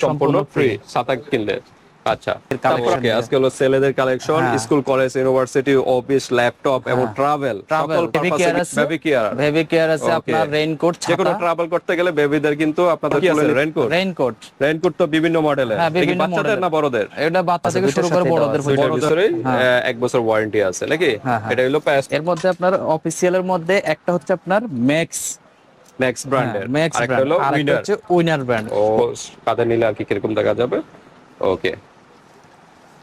সম্পূর্ণ ফ্রি। কিনলে। আচ্ছা। আজকে হলো ছেলেদের কালেকশন হ্যাঁ। School college university office laptop এবং হ্যাঁ। ট্রাভেল ট্রাভেল সকল baby care baby care baby আছে আপনার রেইনকোট যে কোনো ট্রাভেল করতে গেলে বেবিদের কিন্তু আপনাদের কি আছে রেনকোট রেইনকোট রেনকোট তো বিভিন্ন মডেলের হ্যাঁ, বাচ্চাদের না বড়দের? এটা বাচ্চা থেকে শুরু করে বড়দের হ্যাঁ। এক বছর ওয়ারেন্টি আছে নাকি? হ্যাঁ, হ্যাঁ। এটা হলো এর মধ্যে আপনার অফিসিয়ালের মধ্যে একটা হচ্ছে আপনার ম্যাক্স ম্যাক্স ব্র্যান্ডের ম্যাক্স ব্র্যান্ড হচ্ছে উইনার ব্র্যান্ড ও কাদের নিলে আর কি কীরকম দেখা যাবে? ওকে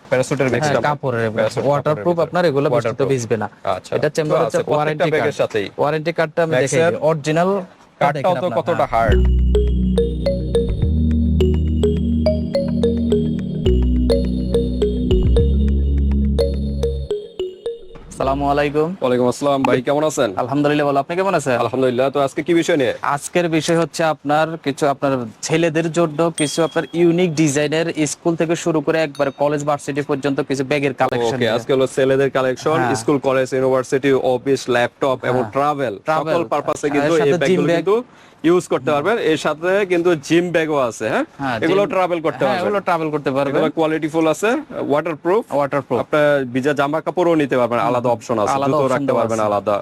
প্যারাসুটের ম্যাক্স হ্যাঁ কাপড়ের ওয়াটারপ্রুফ আপনার এগুলো বৃষ্টিতে ভিজবে না। আচ্ছা। এটা চেম্বার হচ্ছে ওয়ারেন্টি কার্ড সাথেই। ওয়ারেন্টি কার্ডটা আমি দেখাই অরিজিনাল কার্ডটা কতটা হার্ড আসসালামু আলাইকুম। ওয়ালাইকুম আসসালাম। ভাই কেমন আছেন? আলহামদুলিল্লাহ ভালো। আপনি কেমন আছেন? আলহামদুলিল্লাহ। তো আজকে কি বিষয় নিয়ে? আজকের বিষয় হচ্ছে আপনার কিছু আপনার ছেলেদের জন্য কিছু আপনার ইউনিক ডিজাইনের স্কুল থেকে শুরু করে একবার কলেজ ভার্সিটি পর্যন্ত কিছু ব্যাগের কালেকশন ওকে আজকে হলো ছেলেদের collection. School college university office laptop এবং। ট্রাভেল সকল পারপাসে কিন্তু এই ব্যাগগুলো কিন্তু ইউজ করতে পারবেন। এর সাথে কিন্তু জিম ব্যাগও আছে হ্যাঁ? হ্যাঁ, এগুলো ট্রাভেল করতে হ্যাঁ পারবেন। এগুলো ট্রাভেল করতে পারবেন। এগুলো কোয়ালিটি ফুল আছে ওয়াটারপ্রুফ ওয়াটারপ্রুফ আপনি ভিজা জামা কাপড়ও নিতে পারবেন আলাদা অপশন আছে আলাদা জুতো রাখতে পারবেন আলাদা।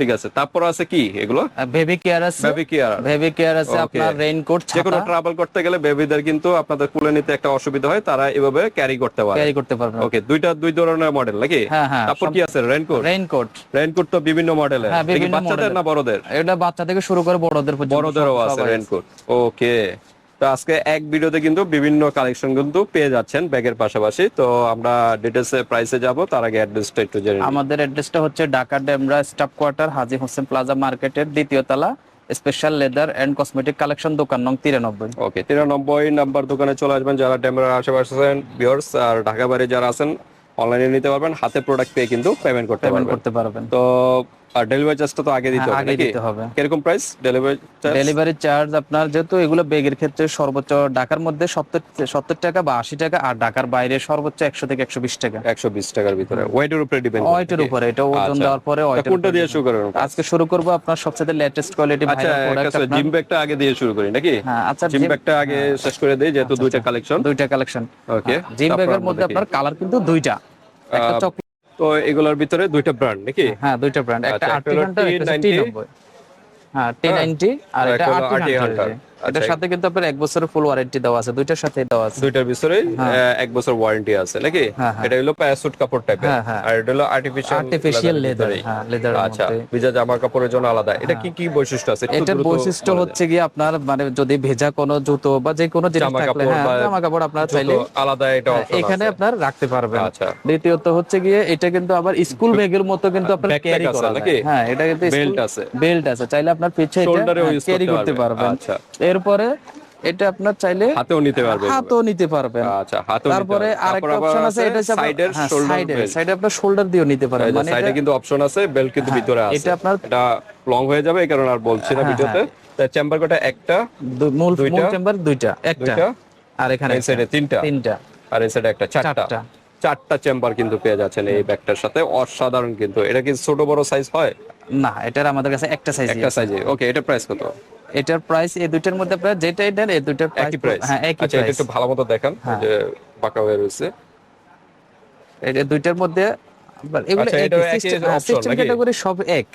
ঠিক আছে। তারপর আছে কি? এগুলো? বেবি কেয়ার আছে। বেবি কেয়ার বেবি কেয়ার আছে আপনার রেইনকোট যে কোনো ট্রাভেল করতে গেলে বেবিদের কিন্তু আপনাদের কুলে নিতে একটা অসুবিধা হয় তারা এভাবে ক্যারি করতে পারে। ক্যারি করতে পারবে। ওকে দুইটা দুই ধরনের মডেল নাকি? হ্যাঁ, হ্যাঁ, তারপর কি আছে? রেনকোট রেইনকোট রেনকোট তো বিভিন্ন মডেলের হ্যাঁ, বাচ্চাদের না বড়দের? এটা বাচ্চা থেকে শুরু করে বড়দের পর্যন্ত বড়দেরও আছে সবাই রেনকোট ওকে তো আজকে এক ভিডিওতে কিন্তু বিভিন্ন কালেকশন কিন্তু পেয়ে যাচ্ছেন ব্যাগের পাশাপাশি। তো আমরা ডিটেলসে প্রাইসে যাব তার আগে অ্যাড্রেসটা একটু জেনে আমাদের অ্যাড্রেসটা হচ্ছে Dhaka Demra staff quarter Haji Hossain plaza মার্কেটের দ্বিতীয় তলা special leather and cosmetic collection দোকান নং তিরানব্বই। ওকে তিরানব্বই নাম্বার দোকানে চলে আসবেন যারা ডেমরার আশেপাশে আছেন ভিউয়ার্স আর ঢাকা বাইরে যারা আছেন অনলাইনে নিতে পারবেন হাতে প্রোডাক্ট পেয়ে কিন্তু পেমেন্ট করতে পারবেন। করতে পারবেন। তো আর ডেলিভারি চার্জটা তো আগে দিতে হ্যাঁ, হবে আগে দিতে হবে। কীরকম price delivery charge delivery charge আপনার যেহেতু এগুলো বেগের ক্ষেত্রে সর্বোচ্চ ঢাকার মধ্যে সত্তর সত্তর টাকা বা আশি টাকা আর ঢাকার বাইরে সর্বোচ্চ একশো থেকে একশো বিশ টাকা। একশো বিশ টাকার ভিতরে। ওয়েটের উপরে ডিপেন্ড ওয়েটের উপরে এটা ওজন আচ্ছা। দেওয়ার পরে ওয়েটের কোনটা দিয়ে শুরু করেন আজকে শুরু করব আপনার সবচেয়ে লেটেস্ট কোয়ালিটি আচ্ছা ভাইরাল প্রোডাক্ট একটা জিম ব্যাগটা আগে দিয়ে শুরু করি নাকি? হ্যাঁ আচ্ছা জিম ব্যাগটা আগে শেষ করে দেই যেহেতু দুইটা কালেকশন দুইটা কালেকশন ওকে জিম ব্যাগের মধ্যে আপনার কালার কিন্তু দুইটা। একটা চকলেট তো এগুলোর ভিতরে দুইটা ব্র্যান্ড নাকি? হ্যাঁ দুইটা ব্র্যান্ড একটা আর্টি আরটি হান্টার একটা টি T90 নব্বই। হ্যাঁ টি নাইনটি আর এটা আরটি হান্টার। এটার আচ্ছা, সাথে কিন্তু আপনার এক বছরের ফুল ওয়ারেন্টি দেওয়া আছে দুইটার সাথে দেওয়া আছে। দুইটার ভিতরে এক বছর ওয়ারেন্টি আছে নাকি? হ্যাঁ, হ্যাঁ। এটা হলো প্যারাসুট কাপড় টাইপের হ্যাঁ, হ্যাঁ। আর এটা হলো আর্টিফিশিয়াল আর্টিফিশিয়াল লেদার হ্যাঁ লেদার আচ্ছা ভিজা জামা কাপড়ের জন্য আলাদা। এটা কি কি বৈশিষ্ট্য আছে? এটার বৈশিষ্ট্য হচ্ছে কি আপনার মানে যদি ভেজা কোনো জুতো বা যে কোনো জিনিস জামা থাকলে কাপড় হ্যাঁ জামা কাপড় আপনারা। চাইলে আলাদা এটা হ্যাঁ, এখানে আপনার রাখতে পারবেন। আচ্ছা। দ্বিতীয়ত হচ্ছে গিয়ে এটা কিন্তু আবার স্কুল ব্যাগের মতো কিন্তু আপনার ক্যারি করা? যায়। হ্যাঁ এটা কিন্তু Belt আছে। বেল্ট আছে। চাইলে আপনার পিছে Shoulder-এও ক্যারি করতে করতে পারবে। পারবেন। আচ্ছা। এরপরে এটা আপনার চাইলে হাতেও নিতে পারবে হাতও নিতে পারবেন। আচ্ছা হাতেও তারপরে আরেকটা অপশন আছে এটা হচ্ছে সাইডের শোল্ডার সাইডে আপনার শোল্ডার দিয়েও নিতে মানে সাইডে কিন্তু অপশন আছে বেল্ট কিন্তু ভিতরে আছে। এটা আপনার- এটা লং হয়ে যাবে এই কারণে আর বলছি না ভিডিওতে। চেম্বার কোটা? একটা মূল মূল চেম্বার দুইটা একটা। আর এখানে এই সাইডে তিনটা। তিনটা। আর এই সাইডে একটা চারটা। চারটা। চেম্বার কিন্তু পেয়ে যাচ্ছেন এই ব্যাগটার সাথে। অসাধারণ কিন্তু। এটা কি ছোট বড় সাইজ হয়? না এটার আমাদের কাছে একটা সাইজ একটা সাইজে ওকে এটা প্রাইস কত? এটার প্রাইস এই দুইটার মধ্যে প্রাইস যেটা এটার এই দুইটার একই প্রাইস হ্যাঁ একই আচ্ছা এটা প্রাইস একটু ভালো মতো দেখান হ্যাঁ। যে বাঁকা হয়ে রয়েছে। এটা দুইটার মধ্যে এগুলো আচ্ছা, একই সিস্টেম সিস্টেম ক্যাটাগরি সব এক।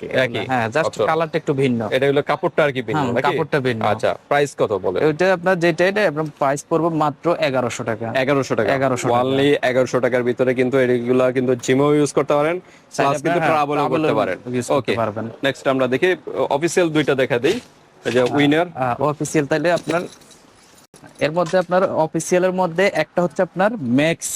হ্যাঁ জাস্ট কালারটা একটু ভিন্ন। এটা হলো কাপড়টা আর কি ভিন্ন হ্যাঁ, কাপড়টা ভিন্ন। আচ্ছা প্রাইস কত বলে? ওইটা আপনার যেটা এটা আপনার প্রাইস পড়বে মাত্র এগারোশো টাকা। এগারোশো টাকা। 1100 টাকা। ওয়ানলি এগারোশো টাকার ভিতরে কিন্তু এগুলা কিন্তু জিমেও ইউজ করতে পারেন প্লাস কিন্তু হ্যাঁ, ট্রাভেলও করতে পারেন। use করতে ওকে পারবেন। নেক্সট আমরা দেখি অফিসিয়াল দুইটা দেখা দিই। উইনার অফিসিয়াল তাইলে আপনার এর মধ্যে আপনার অফিসিয়ালের মধ্যে একটা হচ্ছে আপনার ম্যাক্স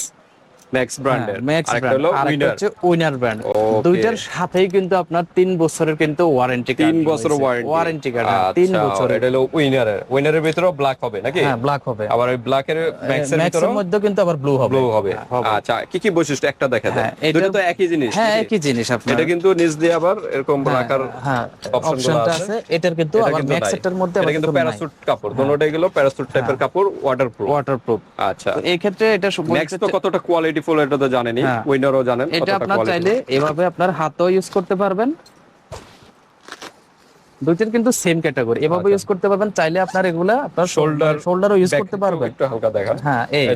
ম্যাক্স ব্র্যান্ডের ম্যাক্স ব্র্যান্ড আর হচ্ছে উইনার ব্র্যান্ড দুইটার সাথেই কিন্তু আপনার বছরের কিন্তু ওয়ারেন্টি বছর ওয়ারেন্টি কার্ড তিন বছর এটা হলো উইনারের উইনারের ভিতরেও ব্ল্যাক হবে নাকি? হ্যাঁ ব্ল্যাক হবে। আবার ওই ম্যাক্সের ম্যাক্সের ভিতরেও? মধ্যে কিন্তু আবার ব্লু হবে। ব্লু হবে। আচ্ছা কি কি বৈশিষ্ট্য? একটা দেখা যায় হ্যাঁ, দুটো তো একই জিনিস হ্যাঁ একই জিনিস আপনার। এটা কিন্তু নিচ দিয়ে আবার এরকম রাখার হ্যাঁ অপশনটা আছে। এটার কিন্তু আবার ম্যাক্স এটার মধ্যে আবার কিন্তু প্যারাসুট কাপড়। দুটোটাই গেল প্যারাসুট টাইপের কাপড় ওয়াটারপ্রুফ ওয়াটারপ্রুফ আচ্ছা। এই ক্ষেত্রে এটা ম্যাক্স তো কতটা কোয়ালিটি ফুল এটা তো জানেনই হ্যাঁ। উইনারও জানেন এটা আপনার চাইলে এভাবে আপনার হাতও ইউজ করতে পারবেন। দুইটার কিন্তু সেম ক্যাটাগরি এভাবে ইউজ করতে পারবেন চাইলে আপনার এগুলা আপনার Shoulder, শোল্ডারও ইউজ করতে পারবেন। একটু হালকা দেখা হ্যাঁ এই।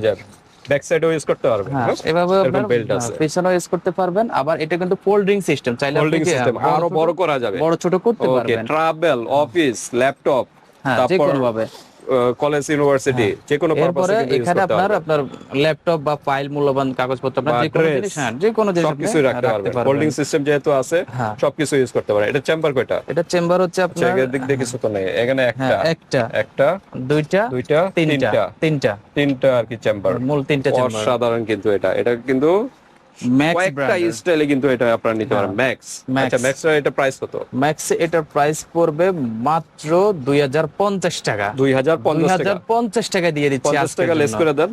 ব্যাক সাইডেও ইউজ করতে পারবেন হ্যাঁ এভাবে আপনার belt আছে। পিছনে ইউজ করতে পারবেন। আবার এটা কিন্তু ফোল্ডিং সিস্টেম চাইলে কি, সিস্টেম হ্যাঁ, আরও বড় করা যাবে। বড় ছোট করতে পারবেন। ট্রাভেল অফিস ল্যাপটপ হ্যাঁ যে তারপর কোনো ভাবে কলেজ ইউনিভার্সিটি যে কোনো পারপাসে এখানে আপনার আপনার ল্যাপটপ বা ফাইল মূল্যবান কাগজপত্র আপনার যে কোনো জিনিস হ্যাঁ যে কোনো জিনিস আপনি সবকিছু রাখতে পারবেন। হোল্ডিং সিস্টেম যেহেতু আছে হ্যাঁ। সবকিছু ইউজ করতে পারেন এটা চেম্বার কয়টা? এটা চেম্বার হচ্ছে আপনার চেকের দিক দিয়ে কিছু তো নেই। এখানে একটা হ্যাঁ একটা একটা দুইটা দুইটা তিনটা তিনটা। তিনটা। আর কি চেম্বার মূল তিনটা চেম্বার অসাধারণ কিন্তু এটা। এটা কিন্তু কয়েকটা স্টাইলে কিন্তু এটা আপনারা নিতে পারেন ম্যাক্স আচ্ছা ম্যাক্স এটা প্রাইস কত? ম্যাক্স এটার প্রাইস পড়বে মাত্র দুই হাজার পঞ্চাশ টাকা। দুই হাজার দুই পঞ্চাশ হাজার টাকা পঞ্চাশ টাকা দিয়ে দিচ্ছি পঞ্চাশ আজকের টাকা লেস করে দেন।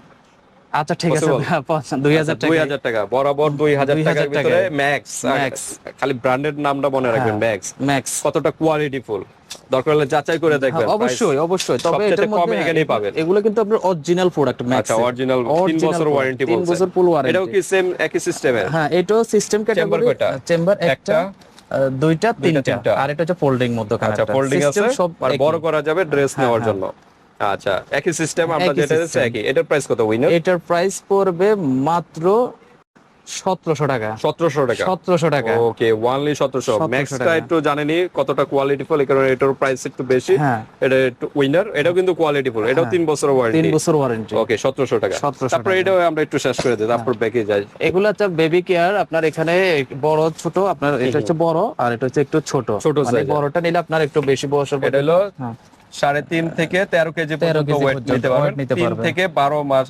আচ্ছা ঠিক আছে Possible? দুই হাজার দুই টাকা হাজার টাকা বরাবর দুই হাজার 2000 টাকার ভিতরে টাকায়। ম্যাক্স খালি ব্র্যান্ডের নামটা মনে রাখবেন ম্যাক্স ম্যাক্স কতটা কোয়ালিটি ফুল দরকার হলে যাচাই করে দেখবেন হ্যাঁ, অবশ্যই অবশ্যই। তবে সবচেয়ে এটার মধ্যে এখানেই পাবেন। এগুলো কিন্তু আপনার অরিজিনাল প্রোডাক্ট ম্যাক্স আচ্ছা অরিজিনাল তিন বছর ওয়ারেন্টি তিন বছর ফুল এটাও কি সেম একই হ্যাঁ এটাও সিস্টেম ক্যাটাগরি চেম্বার একটা দুইটা তিনটা। আর এটা হচ্ছে ফোল্ডিং মধ্যে আচ্ছা ফোল্ডিং আছে সব আর বড় করা যাবে ড্রেস হ্যাঁ, নেওয়ার জন্য। আচ্ছা একই সিস্টেম আমরা যেটা একই। এটার প্রাইস কত উইনার এটার প্রাইস পড়বে মাত্র সতেরোশো টাকা। সতেরোশো টাকা? সতেরোশো টাকা। ওকে ওয়ানলি সতেরোশো। 1700 ম্যাক্সটা একটু জানেনি কতটা কোয়ালিটি ফুল কারণ এটার প্রাইস একটু বেশি। হ্যাঁ। এটা একটু উইনার এটাও কিন্তু কোয়ালিটি ফুল এটাও তিন বছর তিন বছর ওয়ারেন্টি ওকে সতেরোশো টাকা। 1700 তারপরে এটাও আমরা একটু শেষ করে দিই তারপর ব্যাকে যাই। এগুলো হচ্ছে বেবি কেয়ার আপনার এখানে বড় ছোট আপনার এটা হচ্ছে বড় আর এটা হচ্ছে একটু ছোট। ছোট মানে। বড়টা নিলে আপনার একটু বেশি বয়সের এটা হলো হ্যাঁ। সাড়ে তিন থেকে তেরো কেজি 13 পর্যন্ত ওয়েট নিতে পারবেন। তিন থেকে বারো মাস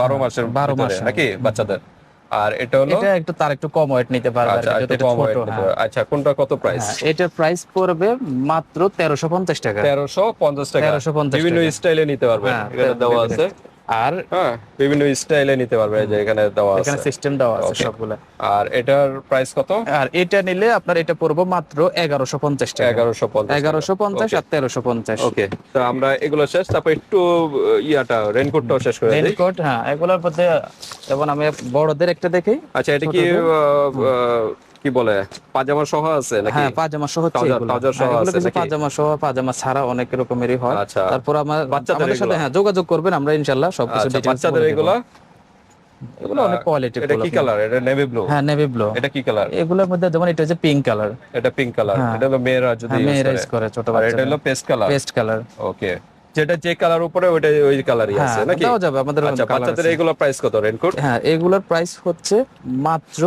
বারো মাসের বারো মাস নাকি বাচ্চাদের? আর এটা হলো? এটা একটু তার একটু কম ওয়েট নিতে পারবে আচ্ছা একটু কম নিতে হ্যাঁ। পারবে। আচ্ছা কোনটা কত প্রাইস এটা এটার প্রাইস পড়বে মাত্র তেরোশো পঞ্চাশ টাকা। তেরোশো পঞ্চাশ টাকা। 1350 বিভিন্ন। স্টাইলে নিতে পারবেন। হ্যাঁ, এখানে দেওয়া আছে। আর হ্যাঁ বিভিন্ন স্টাইলে নিতে পারবে যে এখানে দেওয়া এখানে সিস্টেম দেওয়া আছে. সবগুলো। আর এটার প্রাইস কত? আর এটা নিলে আপনার এটা পড়বে মাত্র এগারোশো পঞ্চাশ টাকা। এগারোশো পঞ্চাশ এগারোশো পঞ্চাশ আর তেরোশো পঞ্চাশ। ওকে তো আমরা এগুলো শেষ তারপর একটু ইয়াটা রেনকোটটাও শেষ করে দিই। রেনকোট হ্যাঁ এগুলোর মধ্যে যেমন আমি বড়দের একটা দেখি আচ্ছা এটা কি কি বলে পাজামা সহ আছে নাকি? হ্যাঁ পাজামা সহ এগুলো। সহ হ্যাঁ, আছে নাকি? পাজামা সহ পাজামা ছাড়া অনেক রকমেরই হয়। আচ্ছা। তারপর আমার বাচ্চাদের সাথে হ্যাঁ যোগাযোগ করবেন আমরা ইনশাআল্লাহ সবকিছু আচ্ছা details বাচ্চাদের এগুলো? এগুলো অনেক কোয়ালিটি এটা কি কালার এটা নেভি ব্লু হ্যাঁ নেভি ব্লু এটা কি কালার এগুলোর মধ্যে যেমন এটা হচ্ছে পিঙ্ক কালার এটা পিঙ্ক কালার হ্যাঁ। এটা হলো মেয়েরা যদি হ্যাঁ মেয়েরা করে। করে ছোট আর এটা হলো paste colour paste colour okay যেটা যে কালার উপরে ওইটা ওই কালারই আছে নাকি? দেওয়া যাবে আমাদের আচ্ছা বাচ্চাদের এগুলো প্রাইস কত রেনকোট হ্যাঁ এগুলোর প্রাইস হচ্ছে মাত্র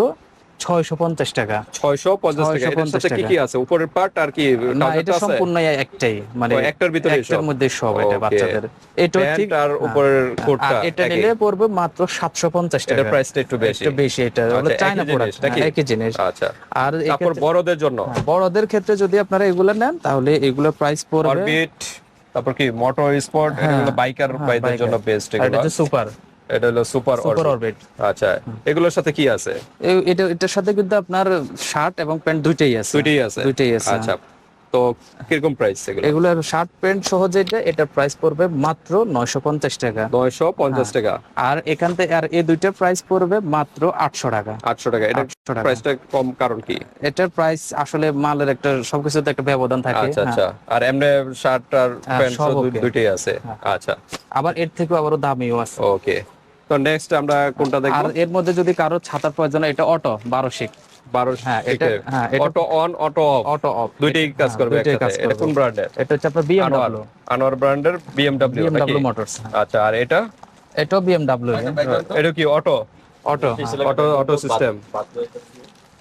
ছয়শো পঞ্চাশ টাকা। ছয়শো পঞ্চাশ টাকা। এটার 650 সাথে কি কি আছে? উপরের পার্ট আর কি না এটা সম্পূর্ণ একটাই মানে একটার ভিতরেই একটার মধ্যে সব এটা বাচ্চাদের। এটা ঠিক আর হ্যাঁ। উপরের কোটটা এটা নিলে পড়বে মাত্র সাতশো পঞ্চাশ টাকা। প্রাইসটা একটু বেশি। একটু বেশি এটা। হলো আচ্ছা, চায়না একই প্রোডাক্ট? একই জিনিস। আচ্ছা। আর তারপর বড়দের জন্য? হ্যাঁ, বড়দের ক্ষেত্রে যদি আপনারা এগুলো নেন তাহলে এগুলোর প্রাইস পড়বে তারপর কি মোটর স্পোর্ট এটা হলো বাইকার হ্যাঁ, বাইদের জন্য বেস্ট এগুলো। সুপার এটা হলো সুপার সুপার অরবিট। আচ্ছা এগুলোর সাথে কি আছে? এটা এটার সাথে কিন্তু আপনার শার্ট এবং প্যান্ট দুইটাই আছে। দুইটাই আছে? দুইটাই আছে। আচ্ছা তো কীরকম প্রাইস এগুলো? এগুলোর শার্ট প্যান্ট সহ যেটা এটার প্রাইস পড়বে মাত্র নয়শো পঞ্চাশ টাকা। নয়শো পঞ্চাশ হ্যাঁ। টাকা। আর এখান থেকে আর এই দুইটার প্রাইস পড়বে মাত্র আটশো টাকা। আটশো টাকা। এটা প্রাইসটা কম কারণ কি? এটার প্রাইস আসলে মালের একটা সবকিছুতে একটা ব্যবধান থাকে। আচ্ছা হ্যাঁ। আচ্ছা আর এমনি শার্ট আর হ্যাঁ, প্যান্ট সব দুইটাই আছে। আচ্ছা। আবার এর থেকেও আবারও দামিও আছে। ওকে। তো নেক্সট আমরা কোনটা আর এর মধ্যে যদি কারও ছাতার প্রয়োজন হয়, এটা অটো বারো শিক বারো হ্যাঁ, এটা- হ্যাঁ, auto on auto off auto off দুইটাই কাজ করবে একসাথে। এটা কোন ব্র্যান্ডের এটা হচ্ছে আপনার আনোয়ার ব্র্যান্ডের মোটরস আচ্ছা আর এটা? এটা কি auto auto auto auto system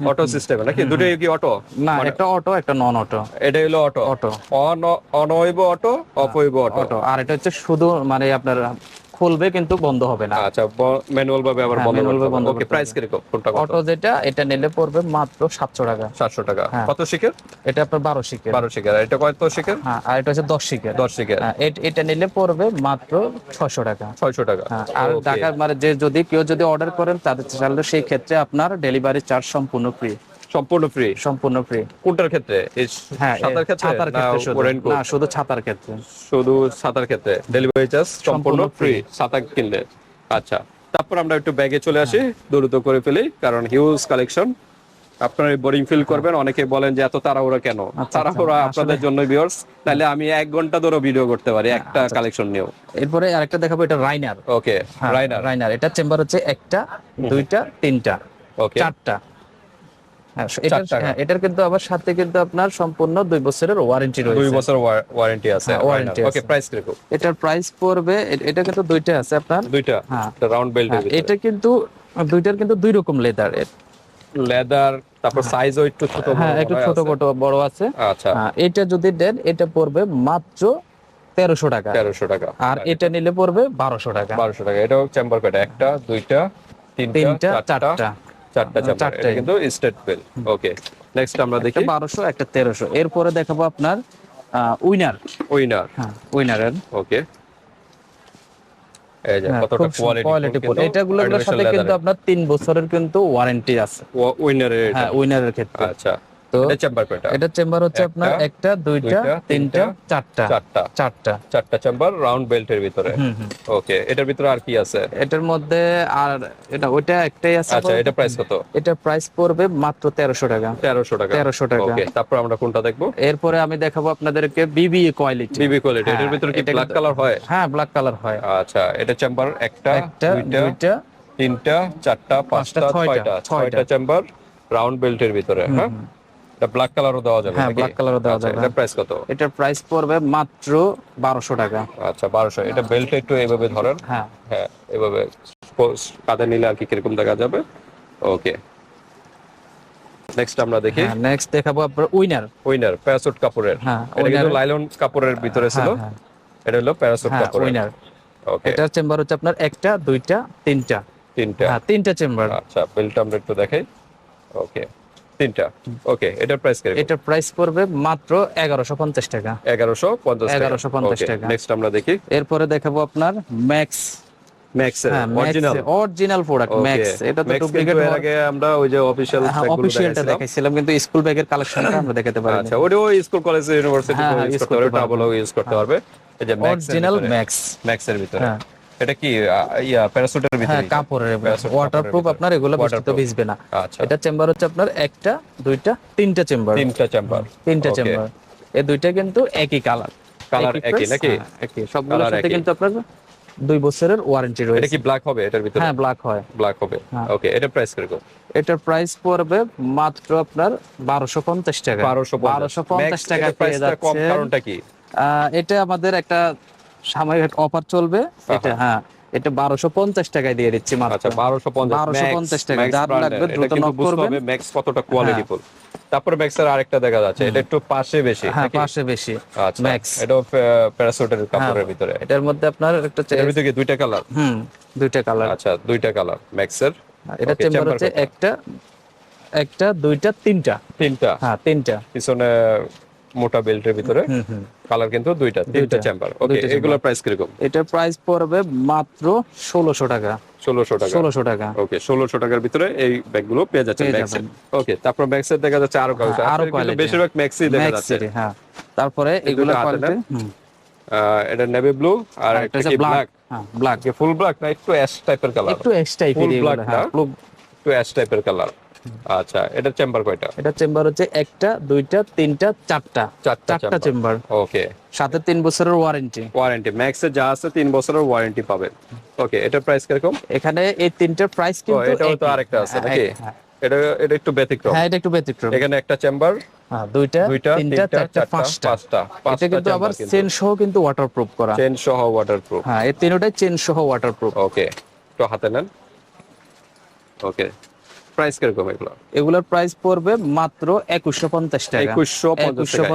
auto system নাকি? দুটোই কি অটো না একটা অটো একটা নন অটো এটা হলো অটো অটো অন অন হইব অটো অফ অটো অটো আর এটা হচ্ছে শুধু মানে আপনার খুলবে কিন্তু বন্ধ হবে না। আচ্ছা ম্যানুয়াল ভাবে আবার হ্যাঁ, বন্ধ ভাবে বন্ধ ওকে প্রাইস হবে। কীরকম? কোনটা অটো যেটা এটা নিলে পড়বে মাত্র সাতশো টাকা। 700 টাকা। হ্যাঁ। কত শিখের? এটা আপনার বারো শিকের 12 শিখের। আর এটা কত শিখের? হ্যাঁ আর এটা হচ্ছে দশ শিকের 10 শিখের। হ্যাঁ, এটা নিলে পড়বে মাত্র ছয়শো টাকা। 600 টাকা। হ্যাঁ, আর. ঢাকার মানে যে যদি কেউ যদি অর্ডার করেন তাদের তাহলে সেই ক্ষেত্রে আপনার ডেলিভারি চার্জ সম্পূর্ণ ফ্রি সম্পূর্ণ ফ্রি সম্পূর্ণ ফ্রি কোনটার ক্ষেত্রে? হ্যাঁ এ- ক্ষেত্রে ছাতার ক্ষেত্রে শুধু? না শুধু ছাতার ক্ষেত্রে। শুধু সাতার ক্ষেত্রে? ডেলিভারি চার্জ সম্পূর্ণ ফ্রি। সাতা কিনলে। আচ্ছা তারপর আমরা একটু ব্যাগে চলে আসি। দ্রুত করে ফেলি কারণ হিউজ কালেকশন আপনার বোরিং ফিল করবেন অনেকে বলেন যে এত তাড়াহুড়া কেন? আচ্ছা, তাড়াহুড়া আপনাদের জন্য ভিউয়ার্স তাহলে আমি এক ঘণ্টা ধরে ভিডিও করতে পারি একটা আচ্ছা, কালেকশন নিয়েও। এরপরে আরেকটা দেখাবো এটা রাইনার ওকে রাইনার রাইনার এটা চেম্বার হচ্ছে একটা দুইটা তিনটা ওকে চারটা। হ্যাঁ, এটার চারটা। হ্যাঁ, এটার কিন্তু আবার সাথে কিন্তু আপনার সম্পূর্ণ দুই বছরের ওয়ারেন্টি দুই বছর ওয়ারেন্টি আছে হ্যাঁ, warranty ওকে প্রাইস কীরকম এটার প্রাইস পড়বে এটা কিন্তু দুইটা আছে আপনার। দুইটা হ্যাঁ। রাউন্ড বেল্ট হ্যাঁ, এটা কিন্তু দুইটার কিন্তু দুই রকম লেদার লেদার তারপর সাইজও একটু ছোট হ্যাঁ একটু ছোট। ছোট বড় আছে। আচ্ছা। হ্যাঁ, এটা যদি দেন এটা পড়বে মাত্র তেরোশো টাকা। তেরোশো টাকা। আর এটা নিলে পড়বে বারোশো টাকা। বারোশো টাকা। এটাও চেম্বার কয়টা একটা দুইটা তিনটা চারটা। চারটা চারটা। কিন্তু স্টেট বেল ওকে নেক্সট আমরা দেখি। একটা বারোশো একটা তেরোশো। এরপরে দেখাবো আপনার উইনার। উইনার। হ্যাঁ উইনারের। ওকে এই যে কতটা কোয়ালিটি কোয়ালিটি এটাগুলোর সাথে কিন্তু আপনার তিন বছরের কিন্তু ওয়ারেন্টি আছে। উইনারের হ্যাঁ উইনারের ক্ষেত্রে। আচ্ছা। তো এটা চেম্বার কয়টা? এটা চেম্বার হচ্ছে আপনার একটা, দুইটা তিনটা চারটা। চারটা। চারটা। চারটা চেম্বার রাউন্ড বেল্টের ভিতরে। ওকে এটার ভিতরে আর কি আছে? এটার মধ্যে আর এটা ওইটা একটাই আছে আচ্ছা এটা প্রাইস কত? এটা প্রাইস পড়বে মাত্র তেরোশো টাকা। তেরোশো টাকা। তেরোশো টাকা। ওকে তারপর আমরা কোনটা দেখব? এরপরে আমি দেখাবো আপনাদেরকে বিবিএ কোয়ালিটি বিবি কোয়ালিটি এটার হ্যাঁ, ভিতরে কি ব্ল্যাক কালার হয়? হ্যাঁ ব্ল্যাক কালার হয়। আচ্ছা এটা চেম্বার একটা একটা দুইটা তিনটা চারটা পাঁচটা ছয়টা। ছয়টা। চেম্বার রাউন্ড বেল্টের ভিতরে হ্যাঁ? এটা ব্ল্যাক কালারও দেওয়া যাবে হ্যাঁ ব্ল্যাক কালারও দেওয়া আচ্ছা, যাবে। এটার প্রাইস কত? এটার প্রাইস পড়বে মাত্র বারোশো টাকা। আচ্ছা বারোশো। এটা বেল্ট একটু এইভাবে ধরেন। হ্যাঁ। হ্যাঁ এভাবে কাঁধে নিলে আর কি কীরকম দেখা যাবে? ওকে নেক্সট আমরা দেখি। নেক্সট দেখাবো আপনার উইনার উইনার প্যারাসুট কাপড়ের। হ্যাঁ, এটা কিন্তু লাইলন কাপড়ের ভিতরে ছিল। হ্যাঁ, এটা হলো প্যারাসুট হ্যাঁ কাপড়ের। উইনার ওকে এটার চেম্বার হচ্ছে আপনার একটা দুইটা তিনটা। তিনটা। হ্যাঁ তিনটা চেম্বার আচ্ছা বেল্ট আমরা একটু দেখাই। ওকে তিনটা। ওকে এটার প্রাইস কীরকম? এটার প্রাইস পড়বে মাত্র এগারোশো পঞ্চাশ টাকা। এগারোশো পঞ্চাশ 1150 টাকা। নেক্সট আমরা দেখি। এরপরে দেখাবো আপনার ম্যাক্স ম্যাক্স হ্যাঁ অরিজিনাল অরিজিনাল প্রোডাক্ট ম্যাক্স এটা তো ডুপ্লিকেট এর আগে আমরা ওই যে অফিশিয়াল অফিশিয়ালটা দেখাইছিলাম। কিন্তু স্কুল ব্যাগের কালেকশনটা আমরা দেখাতে পারি আচ্ছা ওটাও স্কুল কলেজ ইউনিভার্সিটি হ্যাঁ, হ্যাঁ, ইউজ করতে পারবে করতে পারবে। টাবলও ইউজ করতে পারবে এই যে ম্যাক্স অরিজিনাল ম্যাক্স ম্যাক্স এর ভিতরে। হ্যাঁ। এটা কি ইয়া প্যারাসুটের হ্যাঁ ভিতরে কাপড়ের ওয়াটারপ্রুফ আপনার এগুলো বৃষ্টিতে ভিজবে না। আচ্ছা। এটা চেম্বার হচ্ছে আপনার একটা দুইটা তিনটা চেম্বার তিনটা চেম্বার তিনটা চেম্বার এই দুইটা কিন্তু একই কালার Colour একই নাকি? একই। সবগুলোর সাথে কিন্তু আপনার দুই বছরের ওয়ারেন্টি এটা কি ব্ল্যাক হবে এটার ভিতরে? হ্যাঁ ব্ল্যাক হয়। ব্ল্যাক হবে। হ্যাঁ। ওকে এটা প্রাইস কীরকম? এটার প্রাইস পড়বে মাত্র আপনার বারোশো পঞ্চাশ টাকা। বারোশো বারোশো পঞ্চাশ টাকা পেয়ে কম যাচ্ছে কারণটা কি? এটা আমাদের একটা সাময়িক অফার চলবে। এটা হ্যাঁ এটা বারোশো পঞ্চাশ টাকায় দিয়ে দিচ্ছি আচ্ছা বারোশো পঞ্চাশ। টাকা। যার লাগবে দ্রুত knock করবেন। ম্যাক্স কতটা কোয়ালিটি ফুল তারপর ম্যাক্সের আরেকটা দেখা যাচ্ছে। এটা একটু পাশে বেশি হ্যাঁ পাশে বেশি। আচ্ছা ম্যাক্স এটাও প্যারাসুটের কাপড়ের ভিতরে। এটার মধ্যে আপনার একটা এর ভিতরে কি দুইটা কালার হুম দুইটা কালার আচ্ছা দুইটা কালার ম্যাক্সের এটা চেম্বার হচ্ছে একটা একটা দুইটা তিনটা। তিনটা। হ্যাঁ তিনটা। পিছনে মোটা বেল্টের ভিতরে। কালার কিন্তু দুইটা তিনটা। চেম্বার ওকে এগুলোর প্রাইস কীরকম? এটার প্রাইস পড়বে মাত্র ষোলোশো টাকা। ষোলোশো টাকা। ষোলোশো টাকা। ওকে ষোলোশো টাকার ভিতরে এই ব্যাগগুলো পেয়ে যাচ্ছে পেয়ে ম্যাক্সের ওকে তারপর ম্যাক্সের দেখা যাচ্ছে আরও কালার আরও কিন্তু বেশিরভাগ ম্যাক্সই দেখা যাচ্ছে। হ্যাঁ। তারপরে এগুলো কোয়ালিটি এটা নেভি ব্লু আর একটা ব্ল্যাক ব্ল্যাক হ্যাঁ ব্ল্যাক ফুল ব্ল্যাক না? একটু অ্যাশ টাইপের কালার একটু এক্স টাইপের black হ্যাঁ না? একটু অ্যাশ টাইপের কালার আচ্ছা এটা চেম্বার কয়টা? এটা চেম্বার হচ্ছে একটা দুইটা তিনটা চারটা। চারটা চেম্বার। ওকে সাথে তিন বছরের ওয়ারেন্টি ওয়ারেন্টি ম্যাক্সে যা আছে তিন বছরের ওয়ারেন্টি পাবেন। ওকে এটার প্রাইস কীরকম? এখানে এই তিনটার প্রাইস কিন্তু এটাও তো আরেকটা আছে হ্যাঁ, নাকি? হ্যাঁ। এটা এটা একটু ব্যতিক্রম। হ্যাঁ এটা একটু ব্যতিক্রম। এখানে একটা চেম্বার হ্যাঁ দুইটা তিনটা চারটা পাঁচটা। পাঁচটা এটা কিন্তু আবার চেন সহ কিন্তু ওয়াটারপ্রুফ করা। চেন সহ ওয়াটারপ্রুফ হ্যাঁ এই তিনটাই চেন সহ ওয়াটারপ্রুফ ওকে তো হাতে নেন। ওকে প্রাইস কীরকম এগুলো? এগুলোর প্রাইস পড়বে মাত্র একুশশো পঞ্চাশ টাকা। একুশশো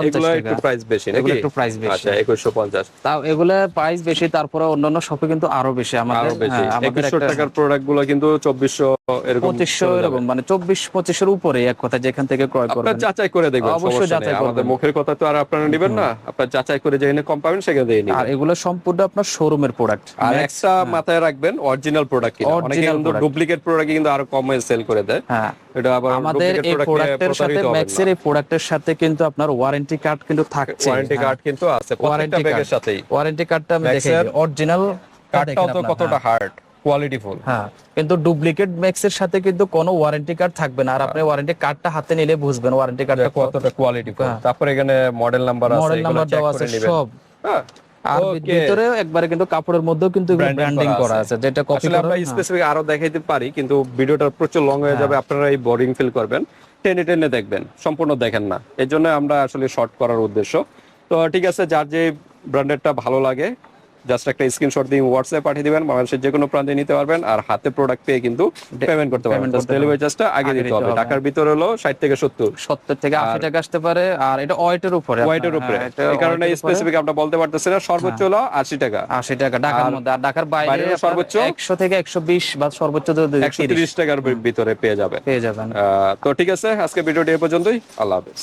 এগুলো একটু প্রাইস বেশি নাকি? একটু price বেশি। আচ্ছা একুশশো পঞ্চাশ। তাও এগুলোর প্রাইস বেশি তারপরে অন্যান্য শপে কিন্তু আরও বেশি। আমাদের হ্যাঁ, একুশশো টাকার প্রোডাক্টগুলো কিন্তু চব্বিশশো এরকম পঁচিশশো এরকম মানে চব্বিশ পঁচিশের উপরে এক কথা যেখান থেকে ক্রয় আপনার করবেন। যাচাই করে দেখবেন অবশ্যই যাচাই। আমাদের মুখের কথা তো আর আপনারা নেবেন না। আপনার যাচাই করে যেখানে কম পাবেন সেখানে দিয়ে আর এগুলো সম্পূর্ণ আপনার শোরুমের প্রোডাক্ট আর একটা মাথায় রাখবেন অরিজিনাল প্রোডাক্ট কিনা। অনেকে কিন্তু ডুপ্লিকেট প্রোডাক্ট কিন্তু আরও কমে সেল করে দেয়। হ্যাঁ। এটা আবার আমাদের এই প্রোডাক্টের সাথে ম্যাক্সের এই প্রোডাক্টের সাথে কিন্তু আপনার ওয়ারেন্টি কার্ড কিন্তু থাকছে। ওয়ারেন্টি কার্ড কিন্তু আছে প্রত্যেকটা ব্যাগের সাথেই। ওয়ারেন্টি কার্ডটা আমি Max এর অরিজিনাল তো কতটা হার্ড কোয়ালিটি ফুল হ্যাঁ। কিন্তু ডুপ্লিকেট ম্যাক্সের সাথে কিন্তু কোনো ওয়ারেন্টি কার্ড থাকবে না। আর আপনি ওয়ারেন্টি কার্ডটা হাতে নিলে বুঝবেন ওয়ারেন্টি কার্ডটা কতটা কোয়ালিটি হ্যাঁ। তারপরে এখানে মডেল নাম্বার আছে মডেল নাম্বার দেওয়া আছে সব। হ্যাঁ। আর. ভিতরে একবারে কিন্তু কাপড়ের মধ্যেও কিন্তু ব্র্যান্ডিং করা আছে। যেটা কপি আমরা স্পেসিফিক আরও দেখাইতে পারি কিন্তু ভিডিওটা প্রচুর লং হয়ে যাবে আপনারা এই বোরিং ফিল করবেন। টেনে টেনে দেখবেন সম্পূর্ণ দেখেন না। এই জন্য আমরা আসলে শর্ট করার উদ্দেশ্য। তো ঠিক আছে যার যে ব্র্যান্ডেডটা ভালো লাগে জাস্ট একটা স্ক্রিনশট দিয়ে হোয়াটসঅ্যাপে পাঠিয়ে দিবেন বাংলাদেশের যে কোনো প্রান্তে নিতে পারবেন আর হাতে প্রোডাক্ট পেয়ে কিন্তু পেমেন্ট করতে পারবেন। ডেলিভারি চার্জটা আগে দিতে হবে। টাকার ভিতরে হলো ষাট থেকে সত্তর। সত্তর থেকে আশি টাকা আসতে পারে আর এটা ওয়েটের উপরে হোয়াইটের উপরে। হ্যাঁ, এই কারণে স্পেসিফিক আমরা বলতে পারতেছি না সর্বোচ্চ হলো আশি টাকা। আশি টাকা ঢাকার মধ্যে আর ঢাকার বাইরে সর্বোচ্চ? একশো থেকে একশো বিশ বা সর্বোচ্চ তো একশো তিরিশ টাকার ভিতরে পেয়ে যাবেন। পেয়ে যাবেন। তো ঠিক আছে আজকে ভিডিওটি এ পর্যন্তই। আল্লাহ হাফেজ।